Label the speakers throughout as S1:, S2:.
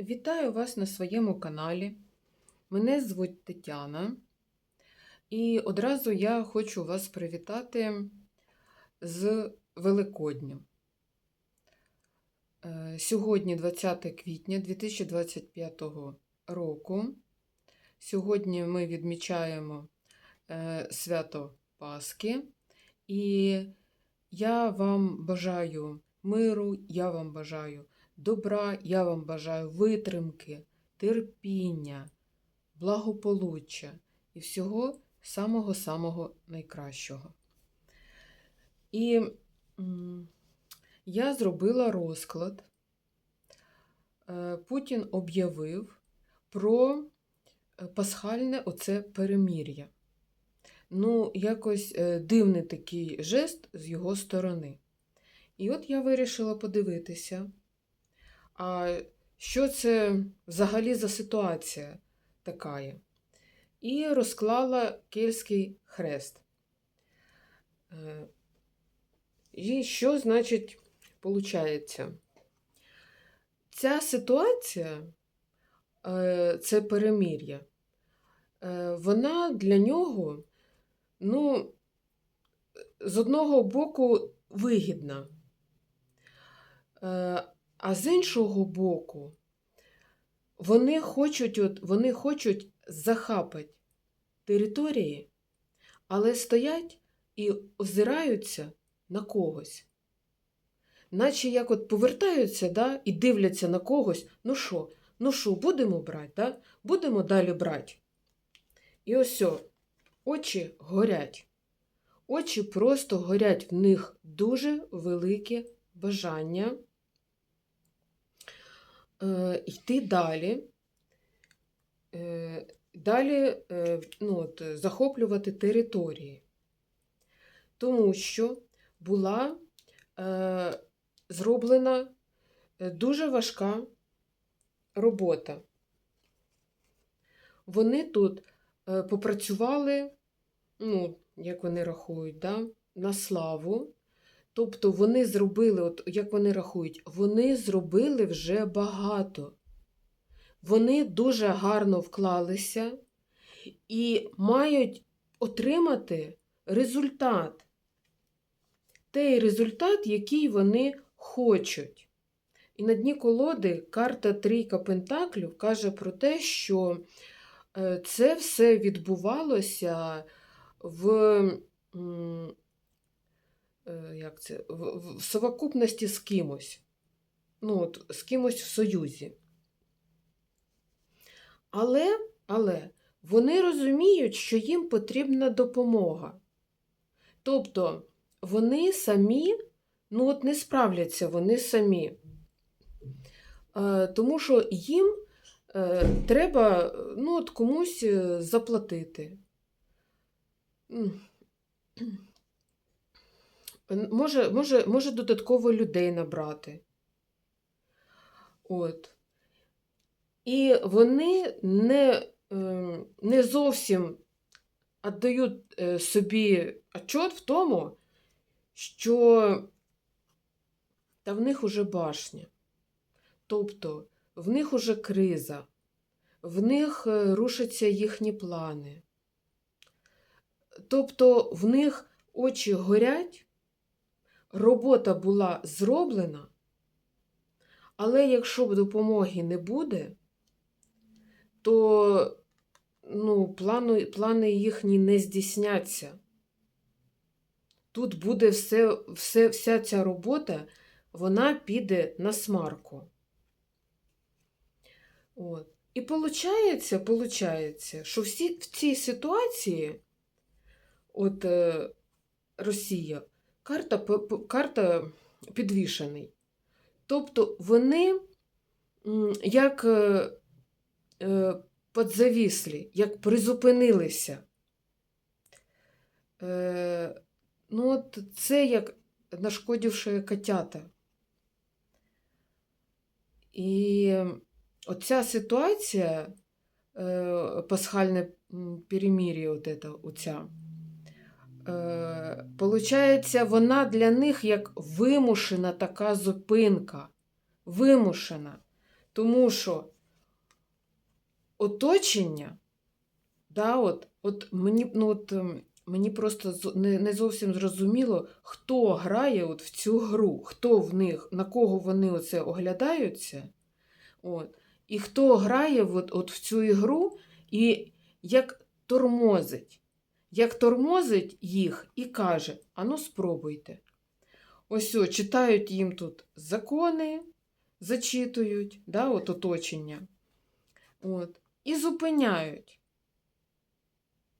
S1: Вітаю вас на своєму каналі. Мене звуть Тетяна. І одразу я хочу вас привітати з Великоднем. Е, Сьогодні 20 квітня 2025 року. Сьогодні ми відмічаємо е, свято Пасхи. І я вам бажаю миру, я вам бажаю добра, я вам бажаю витримки, терпіння, благополуччя і всього самого-самого найкращого. І я зробила розклад. Е, Путін об'явив про е, пасхальне оце перемір'я. Ну, якось е, дивний такий жест з його сторони. І от я вирішила подивитися, а що це взагалі за ситуація така. І розклала кельтський хрест. Е, І що, значить, виходить? Ця ситуація, е, це перемір'я, е, вона для нього, ну, з одного боку, вигідна. А з іншого боку, вони хочуть, от, вони хочуть захапати території, але стоять і озираються на когось. Наче як от повертаються да, і дивляться на когось, ну що, ну що, будемо брати, да? будемо далі брати. І ось очі горять. Очі просто горять в них дуже велике бажання йти далі, е, далі е, ну, от, захоплювати території. Тому що була е, зроблена е, дуже важка робота. Вони тут е, попрацювали, ну, як вони рахують, да, на славу. Тобто вони зробили, от як вони рахують, вони зробили вже багато. Вони дуже гарно вклалися і мають отримати результат. Той результат, який вони хочуть. І на дні колоди карта Трійка Пентаклів каже про те, що е, це все відбувалося в як це, в, в совокупності з кимось. Ну, от, з кимось в союзі. Але, але вони розуміють, що їм потрібна допомога. Тобто вони самі, ну от не справляться вони самі. Е, Тому що їм е, треба ну, от комусь е, заплатити. Може, може, може додатково людей набрати. От. І вони не, е, не зовсім віддають е, собі отчет в тому, що та в них уже башня. Тобто в них уже криза, в них е, рушаться їхні плани. Тобто в них очі горять, робота була зроблена, але якщо допомоги не буде, то ну, плану, плани їхні не здійсняться. Тут буде все, все, вся ця робота, вона піде на смарку. От. І получається, получається, що всі, в цій ситуації, от е, Росія, карта, карта підвішений. Тобто вони як е, е, подзавіслі, як призупинилися. Е, ну, от це як нашкодивши котята. І оця ситуація, пасхальне перемір'я, от оця, е, получається, вона для них як вимушена така зупинка. Вимушена. Тому що оточення, да, от, от мені, ну, от, ем, мені просто не, не зовсім зрозуміло, хто грає от в цю гру, хто в них, на кого вони оце оглядаються. От, і хто грає от, от в цю ігру і як тормозить. Як тормозить їх і каже: ану, спробуйте. Ось о, читають їм тут закони, зачитують, да, от оточення. От, і зупиняють.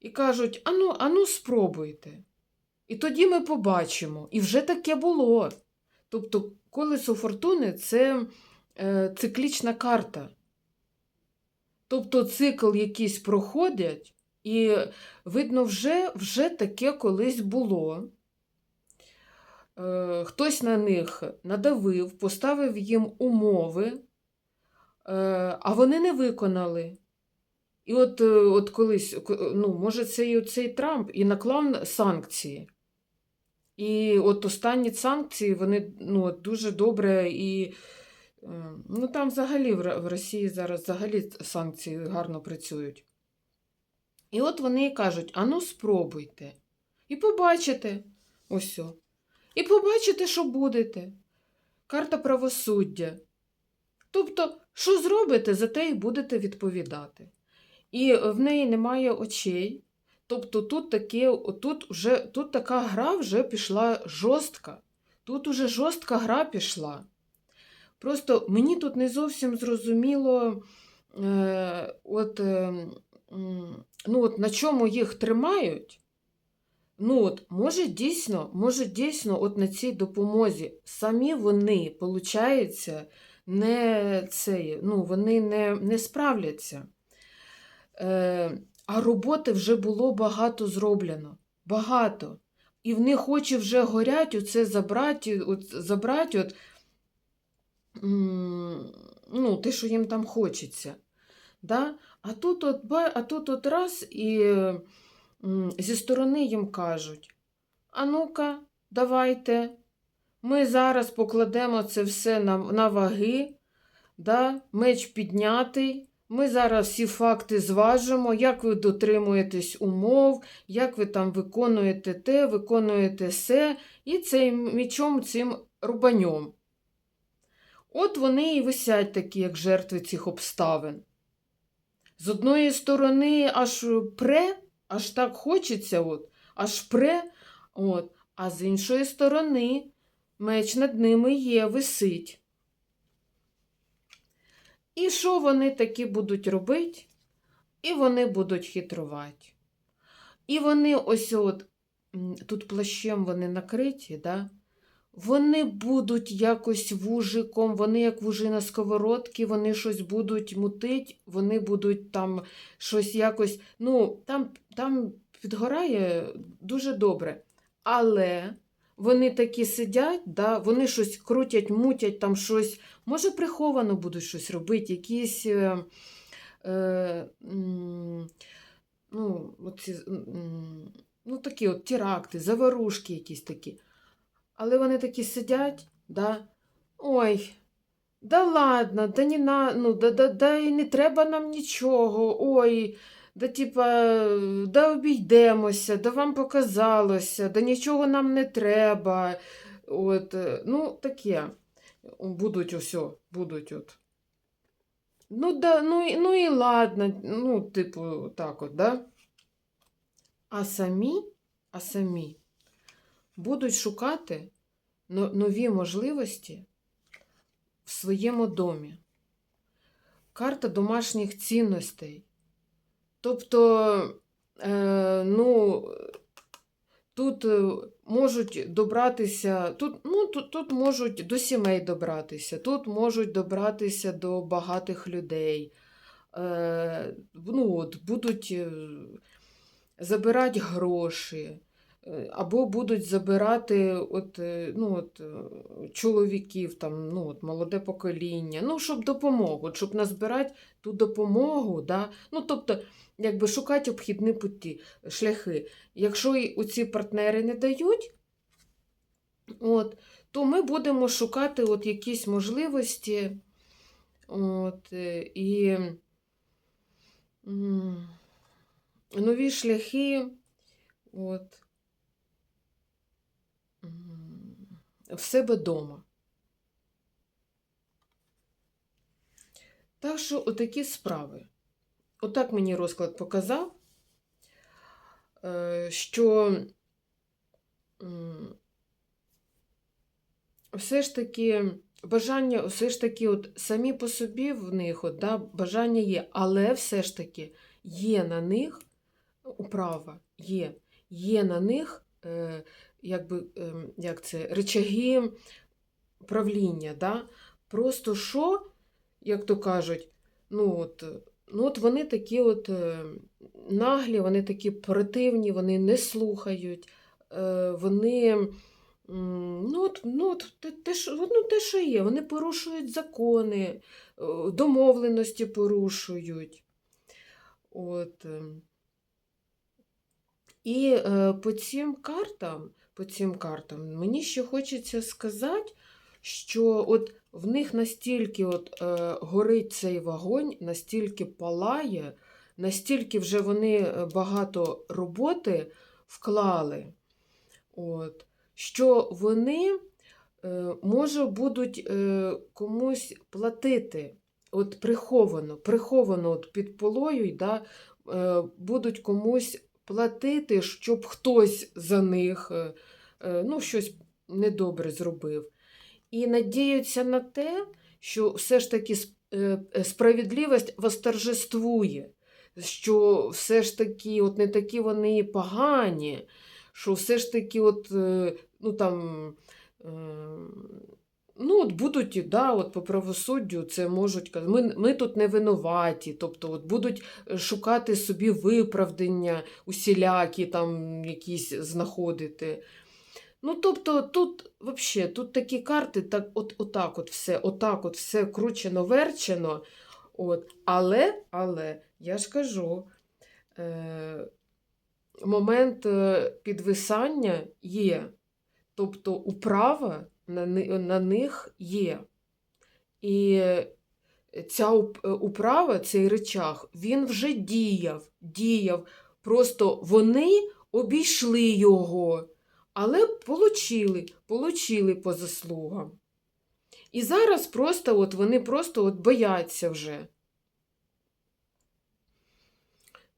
S1: І кажуть: ану, ану, спробуйте. І тоді ми побачимо. І вже таке було. Тобто, колесо фортуни це е, циклічна карта. Тобто цикл якийсь проходять, і видно, вже, вже таке колись було. Е, Хтось на них надавив, поставив їм умови, е, а вони не виконали. І от, е, от колись, ну, може, це і цей Трамп і наклав санкції. І от останні санкції, вони ну, дуже добре і. Ну, там взагалі в Росії зараз взагалі санкції гарно працюють. І от вони кажуть: ану, спробуйте. І побачите ось. І побачите, що будете. Карта правосуддя. Тобто, що зробите, за те і будете відповідати. І в неї немає очей. Тобто тут, таке, тут, вже, тут така гра вже пішла жорстка. Тут уже жорстка гра пішла. Просто мені тут не зовсім зрозуміло, е, от, е, ну, от на чому їх тримають. Ну, от, може, дійсно, може, дійсно, от на цій допомозі самі вони, виходить, не це, ну, вони не, не справляться. Е, а роботи вже було багато зроблено. Багато. І в них очі вже горять оце забрати, от, забрати от, ну, те, що їм там хочеться. Да? А, тут от, а тут от раз і зі сторони їм кажуть: а ну-ка, давайте, ми зараз покладемо це все на, на ваги, да? меч піднятий. Ми зараз всі факти зважимо, як ви дотримуєтесь умов, як ви там виконуєте те, виконуєте се, і цим мечом цим рубаньом. От вони і висять такі, як жертви цих обставин. З одної сторони, аж пре, аж так хочеться, от, аж пре, от, а з іншої сторони, меч над ними є, висить. І що вони такі будуть робити? І вони будуть хитрувати. І вони ось от, тут плащем вони накриті, да? Вони будуть якось вужиком, вони як вужі на сковородці, вони щось будуть мутить, вони будуть там щось якось. Ну, там, там підгорає дуже добре. Але вони такі сидять, да, вони щось крутять, мутять, там щось, може, приховано будуть щось робити, якісь. Е, е, ну, оці, ну, такі от теракти, заварушки якісь такі. Але вони такі сидять, да, ой, да ладно, да, не на, ну, да, да, да і не треба нам нічого, ой, да типа, да обійдемося, да вам показалося, да нічого нам не треба. От, е, ну, таке. Будуть усьо, будуть от. Ну, да, ну, ну і ладно, ну, типу, так от, да? А самі, а самі будуть шукати нові можливості в своєму домі. Карта домашніх цінностей. Тобто, е, ну, тут е, можуть добратися, тут, ну, тут, тут можуть до сімей добратися, тут можуть добратися до багатих людей. Е, ну, от, будуть е, забирати гроші. Е, Або будуть забирати от, е, ну, от, е, чоловіків, там, ну, от, молоде покоління, ну, щоб допомогу, щоб назбирати ту допомогу. Да? Ну, тобто, якби шукати обхідні путі, шляхи. Якщо ці партнери не дають, от, то ми будемо шукати от якісь можливості От, і нові шляхи. От, в себе вдома. Так що отакі справи. Отак мені розклад показав, е, що все ж таки бажання, все ж таки, от самі по собі в них от, да, бажання є, але все ж таки є на них управа, є, є на них е, якби, е, як це, речаги правління. Да? Просто що, як то кажуть, ну от, ну от вони такі от е, наглі, вони такі противні, вони не слухають, е, вони. Ну, от, ну, от, те, те, що, ну, те, що є, вони порушують закони, е, домовленості порушують. От. е. І по цим картам, по цим картам, мені ще хочеться сказати, що от в них настільки от, е, горить цей вогонь, настільки палає, настільки вже вони е, багато роботи вклали, от, що вони, е, може, будуть е, комусь платити. От приховано, приховано от під полою, да, е, будуть комусь платити, щоб хтось за них е, е, ну, щось недобре зробив. І надіються на те, що все ж таки е, справедливість восторжествує, що все ж таки от не такі вони погані, що все ж таки от, ну, там, ну, от будуть, да, от по правосуддю це можуть казати, ми, ми тут не винуваті, тобто от будуть е, шукати собі виправдання усілякі там якісь знаходити. Ну, тобто, тут вообще, тут такі карти, так, от, отак от все, отак от все кручено, верчено. От. Але, але, я ж кажу, е, момент е, підвисання є. Тобто управа на, на них є. І ця е, управа, цей речах, він вже діяв, діяв. Просто вони обійшли його, але получили, получили по заслугам. І зараз просто от вони просто от бояться вже.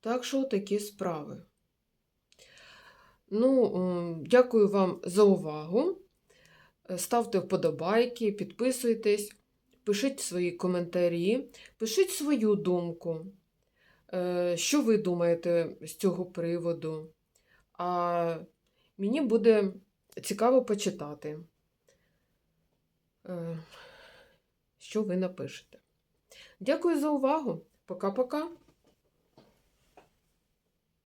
S1: Так що такі справи. Ну, дякую вам за увагу. Е, Ставте вподобайки, підписуйтесь, пишіть свої коментарі, пишіть свою думку. Е, Що ви думаєте з цього приводу? А мені буде цікаво почитати, е, що ви напишете. Дякую за увагу. Пока-пока.